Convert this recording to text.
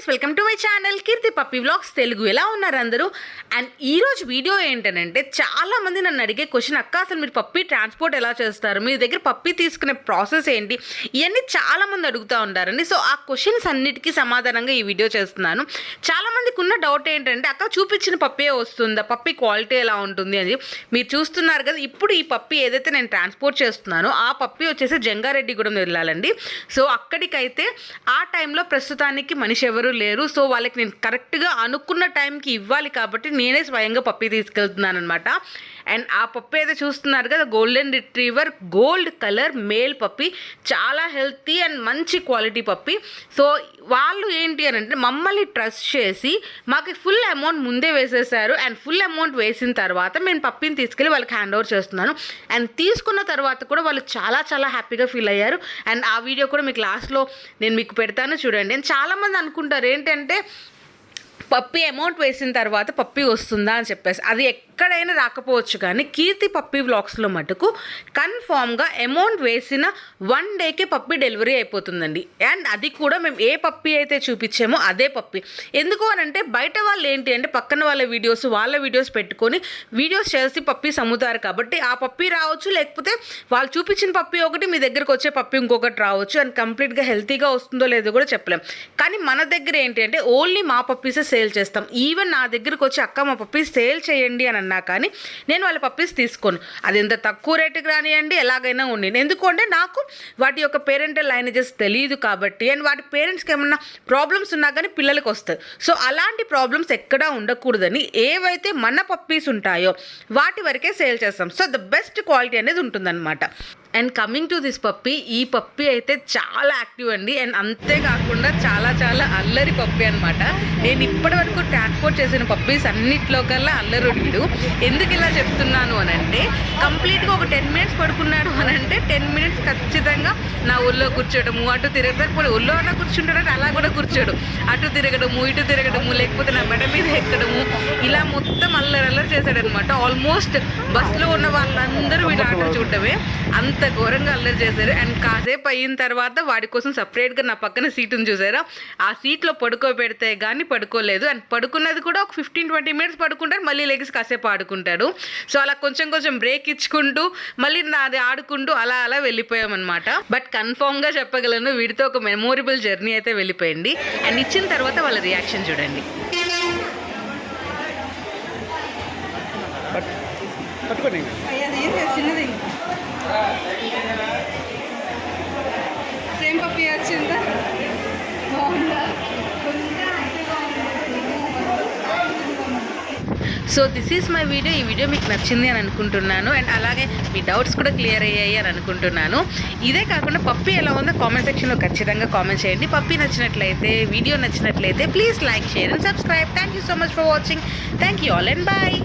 Friends welcome to my channel Keerthi puppy vlogs. Telugu ఎలా ఉన్నారు అందరూ? అండ్ ఈరోజు వీడియో ఏంటంటే చాలా మంది నన్ను అడిగే క్వశ్చన్ అక్క అసలు మీరు పప్పి ట్రాన్స్పోర్ట్ ఎలా చేస్తారు? మీ దగ్గర పప్పి తీసుకునే ప్రాసెస్ ఏంటి? ఇవన్నీ చాలామంది అడుగుతూ ఉంటారండి సో ఆ క్వశ్చన్స్ అన్నిటికీ సమాధానంగా ఈ వీడియో చేస్తున్నాను. చాలామందికి ఉన్న డౌట్ ఏంటంటే అక్క చూపించిన పప్పే వస్తుందా? పప్పి క్వాలిటీ ఎలా ఉంటుంది? అని మీరు చూస్తున్నారు కదా ఇప్పుడు ఈ పప్పి ఏదైతే నేను ట్రాన్స్పోర్ట్ చేస్తున్నానో ఆ పప్పి వచ్చేసి జంగారెడ్డిగూడెం వెళ్ళాలండి సో అక్కడికైతే ఆ టైంలో ప్రస్తుతానికి మనిషి ఎవరు లేరు. సో వాళ్ళకి నేను కరెక్ట్గా అనుకున్న టైంకి ఇవ్వాలి కాబట్టి నేనే స్వయంగా పప్పి తీసుకెళ్తున్నాను అనమాట అండ్ ఆ పప్పి అయితే చూస్తున్నారు కదా golden retriever gold colour male puppy. చాలా హెల్తీ అండ్ మంచి క్వాలిటీ పప్పి. సో వాళ్ళు ఏంటి అని అంటే మమ్మల్ని ట్రస్ట్ చేసి మాకు ఫుల్ అమౌంట్ ముందే వేసేసారు. అండ్ ఫుల్ అమౌంట్ వేసిన తర్వాత నేను పప్పిని తీసుకెళ్ళి వాళ్ళకి హ్యాండ్ ఓవర్ చేస్తున్నాను. అండ్ తీసుకున్న తర్వాత కూడా వాళ్ళు చాలా చాలా హ్యాపీగా ఫీల్ అయ్యారు. అండ్ ఆ వీడియో కూడా మీకు లాస్ట్లో నేను మీకు పెడతాను చూడండి. అండ్ చాలామంది అనుకుంటారు ఏంటంటే పప్పి అమౌంట్ వేసిన తర్వాత పప్పి వస్తుందా అని చెప్పేసి అది ఎక్కడైనా రాకపోవచ్చు కానీ కీర్తి పప్పి వ్లాగ్స్లో మటుకు కన్ఫామ్గా అమౌంట్ వేసిన వన్ డేకే పప్పి డెలివరీ అయిపోతుందండి. అండ్ అది కూడా మేము ఏ పప్పి అయితే చూపించామో అదే పప్పి. ఎందుకు అని అంటే బయట వాళ్ళు ఏంటి అంటే పక్కన వాళ్ళ వీడియోస్ వాళ్ళ వీడియోస్ పెట్టుకొని వీడియోస్ చేసి పప్పి అమ్ముతారు కాబట్టి ఆ పప్పి రావచ్చు లేకపోతే వాళ్ళు చూపించిన పప్పి ఒకటి మీ దగ్గరకు వచ్చే పప్పి ఇంకొకటి రావచ్చు అండ్ కంప్లీట్గా హెల్తీగా వస్తుందో లేదో కూడా చెప్పలేం. కానీ మన దగ్గర ఏంటి అంటే ఓన్లీ మా పప్పీసే సేల్ చేస్తాం. ఈవెన్ నా దగ్గరకు వచ్చి అక్క మా పప్పీస్ సేల్ చేయండి అని అన్నా కానీ నేను వాళ్ళ పప్పీస్ తీసుకోను. అది ఎంత తక్కువ రేటుకి రానియండి ఎలాగైనా ఉండి ఎందుకంటే నాకు వాటి యొక్క పేరెంటల్ లైనేజెస్ తెలియదు కాబట్టి అండ్ వాటి పేరెంట్స్కి ఏమన్నా ప్రాబ్లమ్స్ ఉన్నా కానీ పిల్లలకి వస్తాయి. సో అలాంటి ప్రాబ్లమ్స్ ఎక్కడా ఉండకూడదని ఏవైతే మన పప్పీస్ ఉంటాయో వాటి వరకే సేల్ చేస్తాం. సో ద బెస్ట్ క్వాలిటీ అనేది ఉంటుందన్నమాట. And coming to this puppy ఈ పప్పి అయితే చాలా యాక్టివ్ అండి. అండ్ అంతేకాకుండా చాలా చాలా అల్లరి పప్పి అనమాట నేను ఇప్పటి వరకు ట్రాన్స్పోర్ట్ చేసిన పప్పీస్ అన్నిట్లో కల్లా అల్లరుడు ఎందుకు ఇలా చెప్తున్నాను అని అంటే కంప్లీట్గా ఒక టెన్ మినిట్స్ పడుకున్నాడు అని అంటే టెన్ మినిట్స్ ఖచ్చితంగా నా ఊళ్ళో కూర్చోడము అటు తిరగకపోతే ఊళ్ళో అన్న కూర్చుంటాడు అలా కూడా కూర్చోడు. అటు తిరగడము ఇటు తిరగడము లేకపోతే నా మెడ మీద ఎక్కడము ఇలా మొత్తం అల్లరి అల్లరి చేశాడనమాట. ఆల్మోస్ట్ బస్సులో ఉన్న వాళ్ళందరూ వీడు ఆట చూడటమే. అంత ఘోరంగా అల్లరి చేశారు. అండ్ కాసేపు అయిన తర్వాత వాడి కోసం సపరేట్గా నా పక్కన సీటును చూసారా? ఆ సీట్లో పడుకోబెడితే కానీ పడుకోలేదు. అండ్ పడుకున్నది కూడా ఒక ఫిఫ్టీన్ ట్వంటీ మినిట్స్ పడుకుంటాడు. మళ్ళీ లెగిసి కాసేపు ఆడుకుంటాడు. సో అలా కొంచెం కొంచెం బ్రేక్ ఇచ్చుకుంటూ మళ్ళీ నాది ఆడుకుంటూ అలా అలా వెళ్ళిపోయామన్నమాట బట్ కన్ఫామ్గా చెప్పగలను వీడితో ఒక మెమోరబుల్ జర్నీ అయితే వెళ్ళిపోయింది. అండ్ ఇచ్చిన తర్వాత వాళ్ళ రియాక్షన్ చూడండి. పట్టుకోండి చిన్నది. సేమ్ పప్పి వచ్చిందా బాగుందా? So this is my video ఈ వీడియో మీకు నచ్చింది అని అనుకుంటున్నాను. అండ్ అలాగే మీ డౌట్స్ కూడా క్లియర్ అయ్యాయి అని అనుకుంటున్నాను. ఇదే కాకుండా పప్పి ఎలా ఉందో కామెంట్ సెక్షన్లో ఖచ్చితంగా కామెంట్ చేయండి. పప్పి నచ్చినట్లయితే వీడియో నచ్చినట్లయితే please like share and subscribe thank you so much for watching thank you all and bye